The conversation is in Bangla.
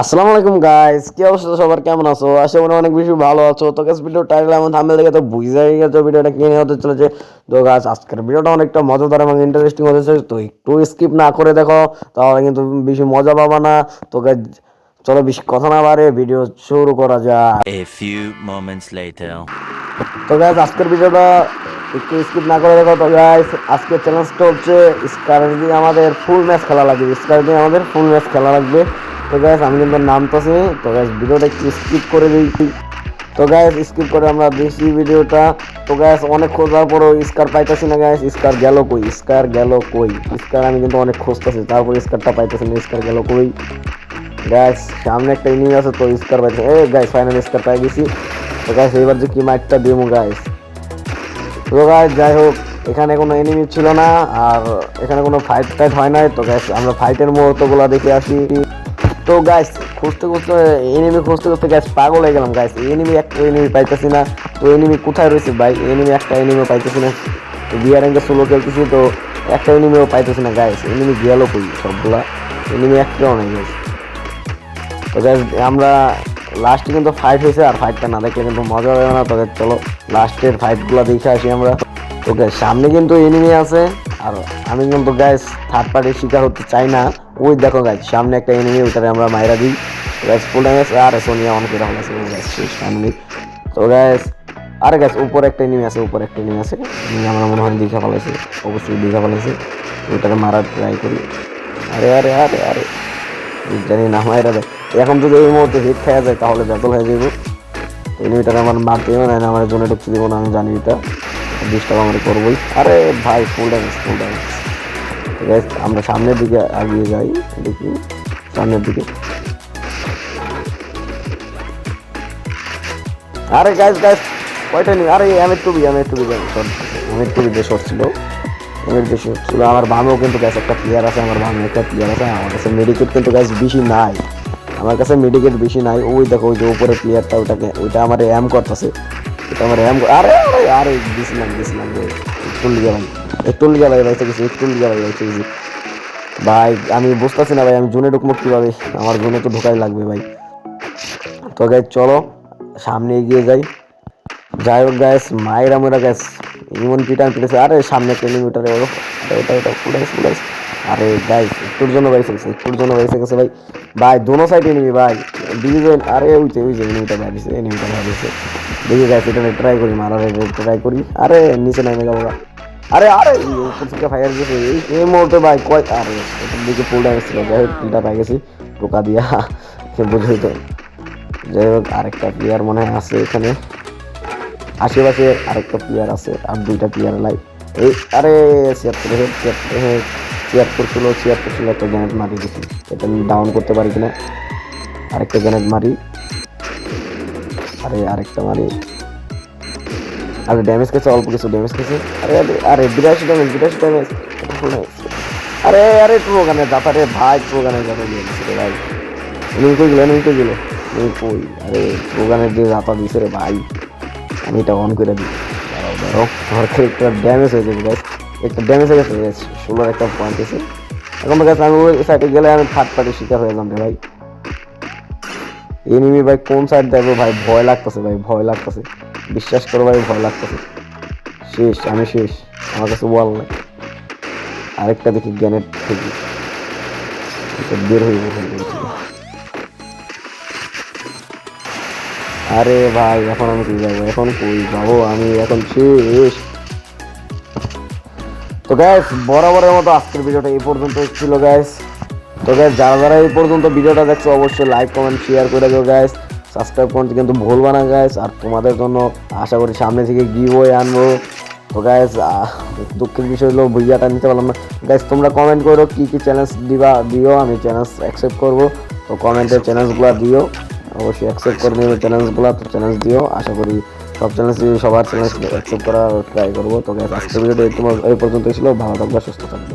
আসসালামু আলাইকুম গাইস কি অবস্থা? সবার কেমন আছো? আশা করি অনেক বেশি ভালো আছো। তো গাইস ভিডিও টাইটেল এমন থাম্বনেল দেখে তো বুঝাই গেছো ভিডিওটা কি নিয়ে হতে চলেছে। তো গাইস আজকের ভিডিওটা অনেকটা মজাদার এবং ইন্টারেস্টিং হতে চলেছে। তো একটু স্কিপ না করে দেখো তাহলে কিন্তু বেশি মজা পাবা না। তো গাইস চলো বেশি কথা না বাড়ে ভিডিও শুরু করা যাক। A few moments later. তো গাইস আজকের ভিডিওটা একটু স্কিপ না করে দেখো। তো গাইস আজকের চ্যালেঞ্জটা হচ্ছে স্কার দিয়ে আমাদের ফুল ম্যাচ খেলা লাগবে। স্কার দিয়ে আমাদের ফুল ম্যাচ খেলা লাগবে। তো গ্যাস আমি কিন্তু নামতেছি তো গ্যাস ভিডিওটা একটু স্কিপ করে দিই। তো গ্যাস স্কিপ করে আমরা দেখি ভিডিওটা। তো গ্যাস অনেক খোঁজার পরও স্কার পাইতেছি না গ্যাস স্কার গেল কই? স্কার গেল কই? স্কার আমি কিন্তু অনেক খুঁজতেছি, তারপর স্কারটা পাইতেছি না, স্কার গেল কই? গ্যাস সামনে একটা ইনিং আছে, তো স্কার পাইছে এ গ্যাস ফাইনাল স্কার পাই গেছি। তো গ্যাস এবার যে কি মাইটটা দিমু গ্যাস তো গাইস যাই হোক, এখানে কোনো এনিমি ছিল না, আর এখানে কোনো ফাইট টাইট হয় নাই। তো গ্যাস আমরা ফাইটের মুহূর্তগুলো দেখে আসি। তো গাইস খুঁজতে খুঁজতে এনিমি খুঁজতে খুঁজতে গাইস পাগল হয়ে গেলাম গাইস এনিমি একটা এনিমি পাইতেছি না। তো এনিমি কোথায় রয়েছে ভাই? এনিমি একটা এনিমিও পাইতেছি না। তো বিয়ার সোলো খেলতেছি তো একটা এনিমিও পাইতেছি না গাইস এনিমি গেল কই? সবগুলা এনিমি একটাও নেই গাইস তো guys, আমরা লাস্টে কিন্তু ফাইট হয়েছে আর ফাইটটা না দেখলে কিন্তু মজা হবে না। তবে চলো লাস্টের ফাইটগুলো দেখে আসি আমরা। guys, সামনে কিন্তু এনিমি আছে। আর। আমি কিন্তু গ্যাস থার্ড পার্টির শিকার হতে চাই না। ওই দেখো গাছ সামনে একটা এনিমি ওইটারে আমরা মাইরা দিই। গ্যাস ফুল ড্যামেজ আর সোনিয়া অন করে হলো গ্যাস শেষ তো গ্যাস আরে গ্যাস উপরে একটা এনিমি আছে, উপরে একটা এনিমি আছে। আমরা মনে হয় দীঘা ফেলাইছে অবশ্যই দীঘা ফেলাইছে ওইটারে মারার ট্রাই করি। আরে আরে আরে আরে। জানি না মায়েরা দেয় এখন যদি এই মুহূর্তে হিট খাওয়া যায়, তাহলে ব্যাটল হয়ে যাব এনিমিটার আমার মারতে হবে না আমার জন্য ঢুকতে দিব না, আমি জানি এটা। ডিস্টার্ব আমার করবোই। আরে ভাই ফুল ড্যামেজ ফুল আছে আমরা সামনের দিকে এগিয়ে যাই, দেখি, সামনের দিকে। আরে গাইস গাইস কয়টা নি আরে আমি টুবি আমি টুবি আমি টুবি যে শর্ট ছিল এর যে শর্ট আমার বামেও কিন্তু গ্যাস একটা প্লেয়ার আছে, আমার বামে একটা প্লেয়ার আছে, আমার কাছে মেডিকেট কিন্তু গ্যাস বেশি নাই। আমার কাছে মেডিকেট বেশি নাই, ওই দেখো, ওই যে উপরে প্লেয়ারটা ওটাকে ওইটা আমার অ্যাম করতেছে। আমার অ্যাম আরে আরে ভাই একটু ভাই ভাই আমি বুঝতেছি না ভাই আমি জুনে ঢুকবো কীভাবে আমার জুনে তো ঢোকাই লাগবে ভাই তো গাই চলো সামনে এগিয়ে যাই যাই হোক গ্যাস মায়ের আমরা গ্যাস ইমন পিটান পিটেছে আরে সামনে কিলোমিটারে ওটা ওটা ওটা ফুলাইস ফুলাইস আরে গাইস একটুর জন্য বাইসে গেছে একটুর জন্য বাইসে গেছে ভাই। ভাই, দোনো সাইডে নিবি ভাই। ডিভিজন আরে ওই যে এনিমিটা বাইরেছে এনিমিটা বাইরেছে দেখি গাইস এটা ট্রাই করি, মারার ট্রাই করি। আরে, নিচে নামে যাব আরে আরে উপর থেকে ফায়ার গেছে এই মুহূর্তে ভাই, কয়, আরে দিকে ফুল ড্যামেজ ছিল যাই হোক কিলটা পাই গেছি, টোকা দিয়া। সে বুঝেই তো? যাই হোক, আরেকটা প্লেয়ার মনে হয় আছে এখানে। আশেপাশে আরেকটা প্লেয়ার আছে, আর দুইটা প্লেয়ার লাইভ এই, আরে, ছিয়াত্তর হেড ছিয়াত্তর হেড ছিয়াত্তর ছিল ছিয়াত্তর ছিল একটা গ্যানেট মারি দিছি। এটা আমি ডাউন করতে পারি কিনা? আরেকটা গ্যানেট মারি। আরে, আরেকটা মারি। আরে ড্যামেজ খেয়েছে, অল্প কিছু ড্যামেজ খেয়েছে। আরে আরে আরে, বিরাশি ড্যামেজ বিরাশি ড্যামেজ আরে আরে ট্রো গানের দাতা রে ভাই ট্রো গানের দাতা দিয়ে দিচ্ছে ভাই। এনিমি কই গেল এনিমি কই গেল? এনিমি কই? আরে ট্রো গানের যে দাতা দিছে রে ভাই। আমি এটা অন করে দিই। দাঁড়াও আমার একটা ড্যামেজ হয়ে যাবে গাছ একটা ড্যামেজ হয়ে গেছে ষোলোর একটা পয়েন্ট এসে। এখন তো আমি ওই সাইডে গেলে আমি থার্ড পার্টির শিকার হয়ে রে ভাই। এনিমি ভাই কোন সাইড দেখব ভাই ভয় লাগতেছে, ভাই ভয় লাগতেছে। বিশ্বাস করো ভাই, ভয় লাগতেছে। শেষ, আমি শেষ। আমার কাছে ওয়াল নাই। আরেকটা দেখি গ্যানেট থেকে বের হয়ে গেছে আরে ভাই, এখন আমি কি যাব? এখন কই যাব? আমি এখন শেষ। তো গ্যাস বরাবরের মতো আজকের ভিডিওটা এই পর্যন্ত ছিল গ্যাস তো গ্যাস যারা যারা এই পর্যন্ত ভিডিওটা দেখছ, অবশ্যই লাইক কমেন্ট শেয়ার করে দেবো গ্যাস সাবস্ক্রাইব করতে কিন্তু ভুলবা না গ্যাস আর তোমাদের জন্য আশা করি সামনে থেকে গিভ আনব। তো গ্যাস দুঃখের বিষয় হলো ভুইয়াটা নিতে পারলাম না। গ্যাস তোমরা কমেন্ট করো কী কী চ্যালেঞ্জ দিবা, দিও, আমি চ্যালেঞ্জ অ্যাকসেপ্ট করব। তো কমেন্টের চ্যালেঞ্জগুলো দিও। অবশ্যই অ্যাকসেপ্ট করে নেবে চ্যালেঞ্জগুলো তো চ্যালেঞ্জ দিও। আশা করি সব চ্যানেল সবার চ্যানেল অ্যাকসেপ্ট করা। ট্রাই করব তো আজকের ভিডিওটা এই পর্যন্ত ছিল। ভালো থাকবে সুস্থ থাকবে।